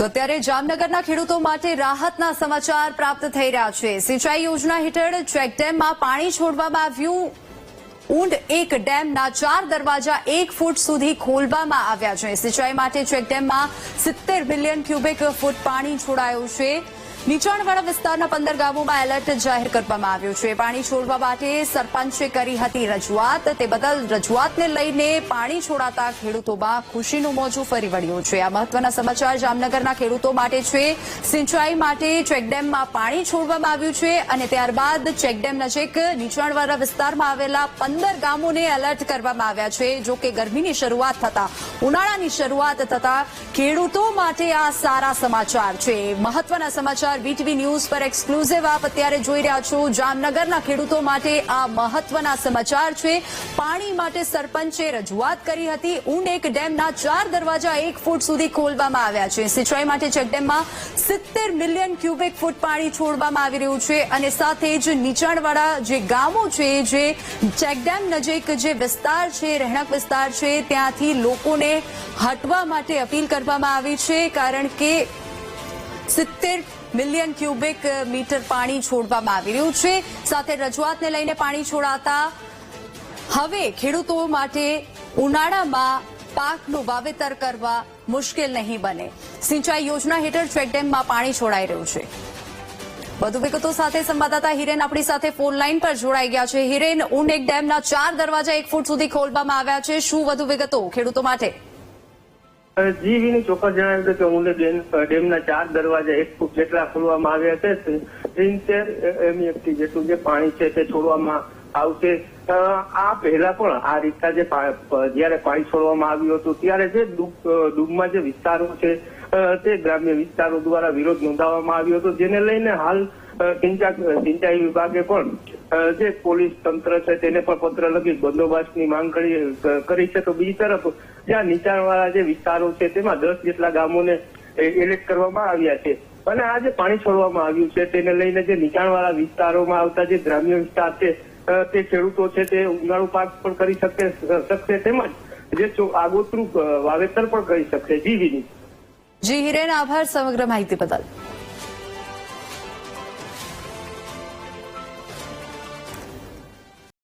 તો અત્યારે જામનગરના ખેડૂતો માટે રાહતના સમાચાર પ્રાપ્ત થઈ રહ્યા છે. સિંચાઈ યોજના હેઠળ ચેકડેમમાં પાણી છોડવામાં આવ્યું. ઊંડ એક ડેમના ચાર દરવાજા એક ફૂટ સુધી ખોલવામાં આવ્યા છે. સિંચાઈ માટે ચેકડેમમાં સિત્તેર મિલિયન ક્યુબિક ફૂટ પાણી છોડાયું છે. નીચાણવાળા વિસ્તારના પંદર ગામોમાં એલર્ટ જાહેર કરવામાં આવ્યું છે. પાણી છોડવા માટે સરપંચે કરી હતી રજૂઆત. તે બદલ રજૂઆતને લઈને પાણી છોડાતા ખેડૂતોમાં ખુશીનું મોજું ફરી વળ્યું છે. આ મહત્વના સમાચાર જામનગરના ખેડૂતો માટે છે. સિંચાઈ માટે ચેકડેમમાં પાણી છોડવામાં આવ્યું છે અને ત્યારબાદ ચેકડેમ નજીક નીચાણવાળા વિસ્તારમાં આવેલા પંદર ગામોને એલર્ટ કરવામાં આવ્યા છે. જો કે ગરમીની શરૂઆત થતા, ઉનાળાની શરૂઆત થતા ખેડૂતો માટે આ સારા સમાચાર છે. મહત્વના સમાચાર વીટીવી ન્યૂઝ પર એક્સક્લુઝિવ આપ અત્યારે જોઈ રહ્યા છો. જામનગરના ખેડૂતો માટે આ મહત્વના સમાચાર છે. પાણી માટે સરપંચે રજૂઆત કરી હતી. ઊંડ એક ડેમના ચાર દરવાજા એક ફૂટ સુધી ખોલવામાં આવ્યા છે. સિંચાઈ માટે ચેકડેમમાં સિત્તેર મિલિયન ક્યુબિક ફૂટ પાણી છોડવામાં આવી રહ્યું છે અને સાથે જ નીચાણવાળા જે ગામો છે, જે ચેકડેમ નજીક જે વિસ્તાર છે, રહેણાંક વિસ્તાર છે, ત્યાંથી લોકોને હટવા માટે અપીલ કરવામાં આવી છે કારણ કે સિત્તેર મિલિયન ક્યુબિક મીટર પાણી છોડવામાં આવી રહ્યું છે. સાથે રજૂઆતને લઈને પાણી છોડાતા હવે ખેડૂતો માટે ઉનાળામાં પાકનું વાવેતર કરવા મુશ્કેલ નહીં બને. સિંચાઈ યોજના હેઠળ ચેકડેમમાં પાણી છોડાઈ રહ્યું છે. વધુ વિગતો સાથે સંવાદદાતા હિરેન આપણી સાથે ફોન લાઈન પર જોડાઈ ગયા છે. હિરેન ઉન એક ડેમના ચાર દરવાજા એક ફૂટ સુધી ખોલવામાં આવ્યા છે. શું વધુ વિગતો ખેડૂતો માટે? જી વિની ચોક્કસ જણાવ્યું હતું કે ઊંડે ડેમના ચાર દરવાજા એક ફૂટ જેટલા ખોલવામાં આવ્યા છે સિન્સેર એમએફટી જેટલું જે પાણી છે તે છોડવામાં આવશે. આ પહેલા પણ આ રીતના જે જયારે પાણી છોડવામાં આવ્યું હતું, ત્યારે જે ડૂબમાં જે વિસ્તારો છે તે ગ્રામ્ય વિસ્તારો દ્વારા વિરોધ નોંધાવવામાં આવ્યો હતો, જેને લઈને હાલ સિંચાઈ વિભાગે પણ જે પોલીસ તંત્ર છે તેને પણ પત્ર લખી બંદોબસ્તની માંગ કરી છે. તો બીજી તરફ, જ્યાં નીચાણવાળા જે વિસ્તારો છે, તેમાં દસ જેટલા ગામોને એલર્ટ કરવામાં આવ્યા છે. અને આ જે પાણી છોડવામાં આવ્યું છે, તેને લઈને જે નીચાણવાળા વિસ્તારોમાં આવતા જે ગ્રામ્ય વિસ્તાર છે તે ખેડૂતો છે, તે ઉનાળુ પાક પણ કરી શકે શકશે તેમજ જે આગોતરું વાવેતર પણ કરી શકશે. જી જી, હિરેન, આભાર સમગ્ર માહિતી બદલ.